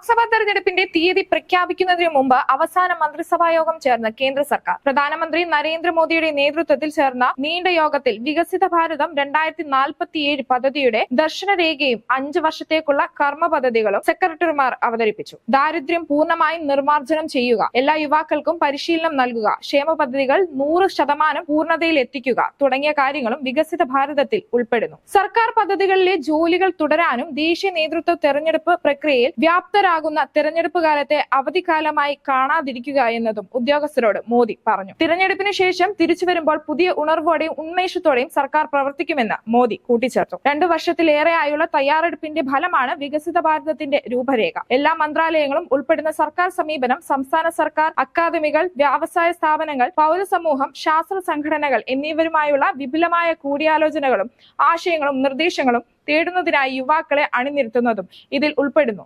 talks about that. തെരഞ്ഞെടുപ്പിന്റെ തീയതി പ്രഖ്യാപിക്കുന്നതിന് മുമ്പ് അവസാന മന്ത്രിസഭാ യോഗം ചേർന്ന കേന്ദ്ര സർക്കാർ. പ്രധാനമന്ത്രി നരേന്ദ്രമോദിയുടെ നേതൃത്വത്തിൽ ചേർന്ന നീണ്ട യോഗത്തിൽ വികസിത ഭാരതം രണ്ടായിരത്തി നാൽപ്പത്തിയേഴ് പദ്ധതിയുടെ ദർശനരേഖയും അഞ്ച് വർഷത്തേക്കുള്ള കർമ്മ പദ്ധതികളും സെക്രട്ടറിമാർ അവതരിപ്പിച്ചു. ദാരിദ്ര്യം പൂർണമായും നിർമ്മാർജനം ചെയ്യുക എല്ലാ യുവാക്കൾക്കും പരിശീലനം നൽകുക ക്ഷേമ പദ്ധതികൾ നൂറ് ശതമാനം പൂർണതയിൽ എത്തിക്കുക തുടങ്ങിയ കാര്യങ്ങളും വികസിത ഭാരതത്തിൽ ഉൾപ്പെടുന്നു. സർക്കാർ പദ്ധതികളിലെ ജോലികൾ തുടരാനും ദേശീയ നേതൃത്വ തെരഞ്ഞെടുപ്പ് പ്രക്രിയയിൽ വ്യാപ്തരാകുന്ന തെരഞ്ഞെടുപ്പ് കാലത്തെ അവധിക്കാലമായി കാണാതിരിക്കുക എന്നതും ഉദ്യോഗസ്ഥരോട് മോദി പറഞ്ഞു. തിരഞ്ഞെടുപ്പിന് ശേഷം തിരിച്ചു വരുമ്പോൾ പുതിയ ഉണർവോടെയും ഉന്മേഷത്തോടെയും സർക്കാർ പ്രവർത്തിക്കുമെന്ന് മോദി കൂട്ടിച്ചേർത്തു. രണ്ടു വർഷത്തിലേറെയായുള്ള തയ്യാറെടുപ്പിന്റെ ഫലമാണ് വികസിത ഭാരതത്തിന്റെ രൂപരേഖ. എല്ലാ മന്ത്രാലയങ്ങളും ഉൾപ്പെടുന്ന സർക്കാർ സമീപനം സംസ്ഥാന സർക്കാർ അക്കാദമികൾ വ്യാവസായ സ്ഥാപനങ്ങൾ പൗരസമൂഹം ശാസ്ത്ര സംഘടനകൾ എന്നിവരുമായുള്ള വിപുലമായ കൂടിയാലോചനകളും ആശയങ്ങളും നിർദ്ദേശങ്ങളും തേടുന്നതിനായി യുവാക്കളെ അണിനിരത്തുന്നതും ഇതിൽ ഉൾപ്പെടുന്നു.